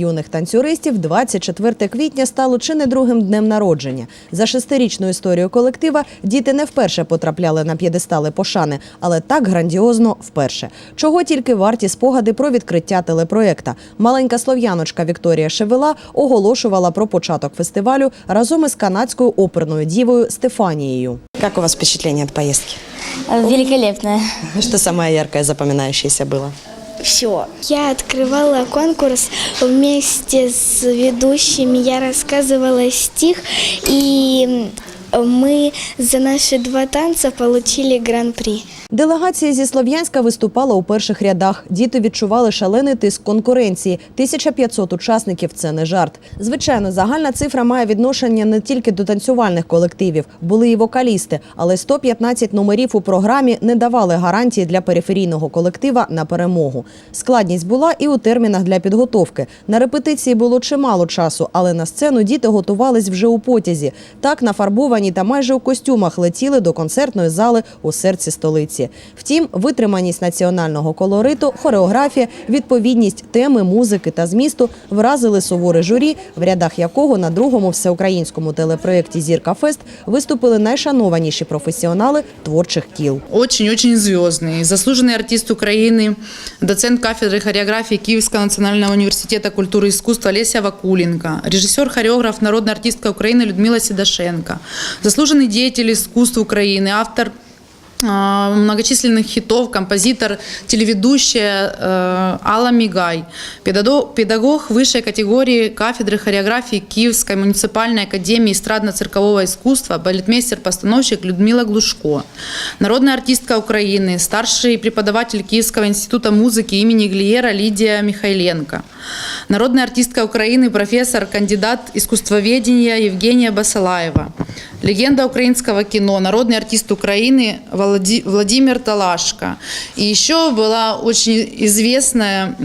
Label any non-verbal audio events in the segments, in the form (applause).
Юних танцюристів 24 квітня стало чи не другим днем народження. За шестирічну історію колектива діти не вперше потрапляли на п'єдестали пошани, але так грандіозно вперше. Чого тільки варті спогади про відкриття телепроекта. Маленька слов'яночка Вікторія Шевела оголошувала про початок фестивалю разом із канадською оперною дівою Стефанією. Як у вас впечатлення від поїздки? Великолепная. Що самое яркое, запам'ятающееся було? Все. Я открывала конкурс вместе с ведущими. Я рассказывала стих, и мы за наши два танца получили гран-при. Делегація зі Слов'янська виступала у перших рядах. Діти відчували шалений тиск конкуренції. 1500 учасників це не жарт. Звичайно, загальна цифра має відношення не тільки до танцювальних колективів, були і вокалісти, але 115 номерів у програмі не давали гарантії для периферійного колектива на перемогу. Складність була і у термінах для підготовки. На репетиції було чимало часу, але на сцену діти готувались вже у потязі. Так нафарбовані та майже у костюмах летіли до концертної зали у серці столиці Втім, витриманість національного колориту, хореографія, відповідність теми, музики та змісту вразили суворе журі, в рядах якого на другому всеукраїнському телепроєкті Зірка Фест виступили найшанованіші професіонали творчих кіл. Очень-очень звездный. Заслуженный артист Украины, доцент кафедры хореографии Киевского национального университета культуры и искусства Леся Вакуленко, режиссер-хореограф, народная артистка Украины Людмила Седошенко, заслуженный деятель искусств Украины, автор а, многочисленных хитов, композитор, телеведущая э, Алла Мигай, педагог высшей категории кафедры хореографии Киевской муниципальной академии эстрадно-циркового искусства, балетмейстер-постановщик Людмила Глушко, народная артистка Украины, старший преподаватель Киевского института музыки имени Глиера Лидия Михайленко, народная артистка Украины, профессор, кандидат искусствоведения Евгения Басалаева, легенда украинского кино, народный артист Украины Володи- Владимир Талашко. И еще была очень известная,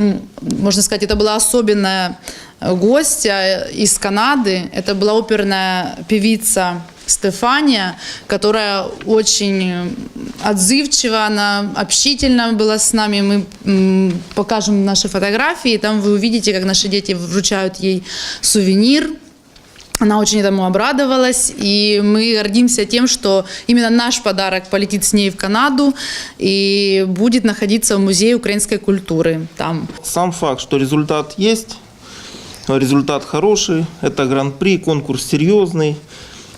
можно сказать, это была особенная э, гостья из Канады. Это была оперная певица Стефания, которая очень отзывчива, она общительна была с нами. Мы покажем наши фотографии, там вы увидите, как наши дети вручают ей сувенир. Она очень этому обрадовалась, и мы гордимся тем, что именно наш подарок полетит с ней в Канаду и будет находиться в Музее украинской культуры там. Сам факт, что результат есть, результат хороший, это гран-при, конкурс серьезный,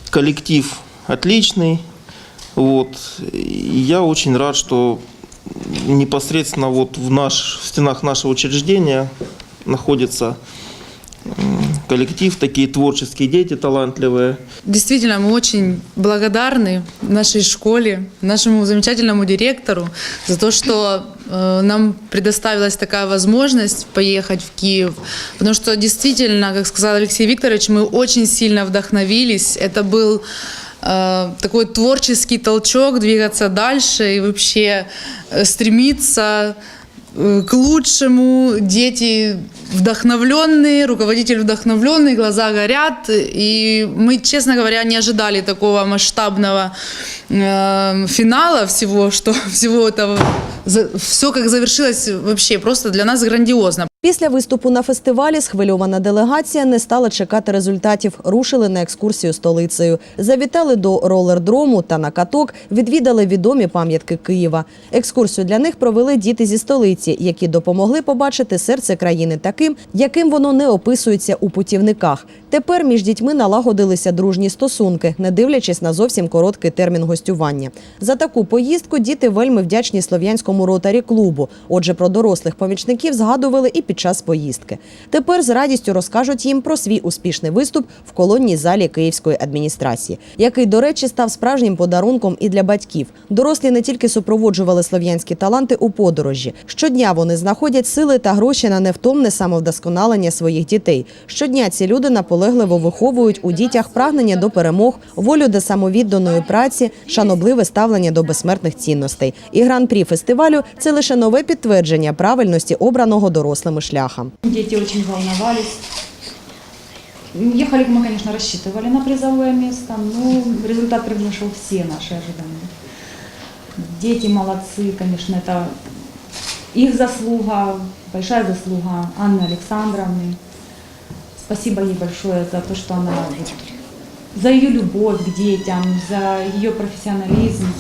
коллектив отличный. Вот. И я очень рад, что непосредственно вот в, наш, в стенах нашего учреждения находится коллектив, такие творческие дети талантливые. Действительно, мы очень благодарны нашей школе, нашему замечательному директору за то, что э, нам предоставилась такая возможность поехать в Киев. Потому что действительно, как сказал Алексей Викторович, мы очень сильно вдохновились. Это был э, такой творческий толчок двигаться дальше и вообще э, стремиться к лучшему. Дети вдохновленные, руководитель вдохновленный, глаза горят. И мы, честно говоря, не ожидали такого масштабного э, финала всего, что (laughs) всего этого, все как завершилось вообще просто для нас грандиозно. Після виступу на фестивалі схвильована делегація не стала чекати результатів. Рушили на екскурсію столицею. Завітали до ролердрому та на каток, відвідали відомі пам'ятки Києва. Екскурсію для них провели діти зі столиці, які допомогли побачити серце країни таким, яким воно не описується у путівниках. Тепер між дітьми налагодилися дружні стосунки, не дивлячись на зовсім короткий термін гостювання. За таку поїздку діти вельми вдячні слов'янському ротарі клубу. Отже, про дорослих помічників згадували і під час поїздки. Тепер з радістю розкажуть їм про свій успішний виступ в колонній залі Київської адміністрації, який, до речі, став справжнім подарунком і для батьків. Дорослі не тільки супроводжували слов'янські таланти у подорожі. Щодня вони знаходять сили та гроші на невтомне самовдосконалення своїх дітей. Щодня ці люди наполегливо виховують у дітях прагнення до перемог, волю до самовідданої праці, шанобливе ставлення до безсмертних цінностей. І гран-прі фестивалю це лише нове підтвердження правильності обраного дорослими шляха. Дети очень волновались. Ехали мы, конечно, рассчитывали на призовое место, но результат превзошел все наши ожидания. Дети молодцы, конечно, это их заслуга, большая заслуга Анны Александровны, Спасибо ей большое за то, что она вот, за ее любовь к детям, за ее профессионализм,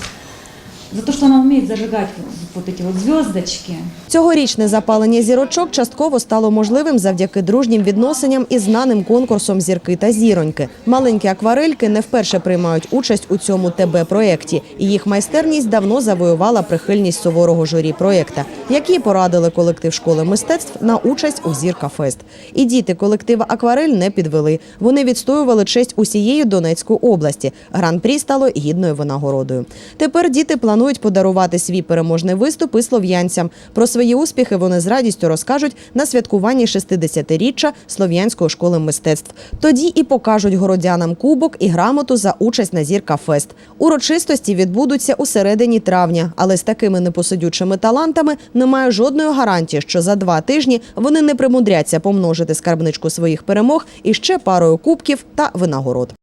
за то, что она умеет зажигать вот, эти вот звездочки. Цьогорічне запалення зірочок частково стало можливим завдяки дружнім відносинам і знаним конкурсом зірки та зіроньки. Маленькі акварельки не вперше приймають участь у цьому ТБ проєкті, і їх майстерність давно завоювала прихильність суворого журі проєкта, які порадили колектив школи мистецтв на участь у Зірка Фест. І діти колектива Акварель не підвели. Вони відстоювали честь усієї Донецької області. Гран-прі стало гідною винагородою. Тепер діти планують подарувати свій переможний виступ і слов'янцям. Про свої успіхи вони з радістю розкажуть на святкуванні 60-річчя Слов'янської школи мистецтв. Тоді і покажуть городянам кубок і грамоту за участь на Зірка Фест. Урочистості відбудуться у середині травня, але з такими непосидючими талантами немає жодної гарантії, що за два тижні вони не примудряться помножити скарбничку своїх перемог і ще парою кубків та винагород.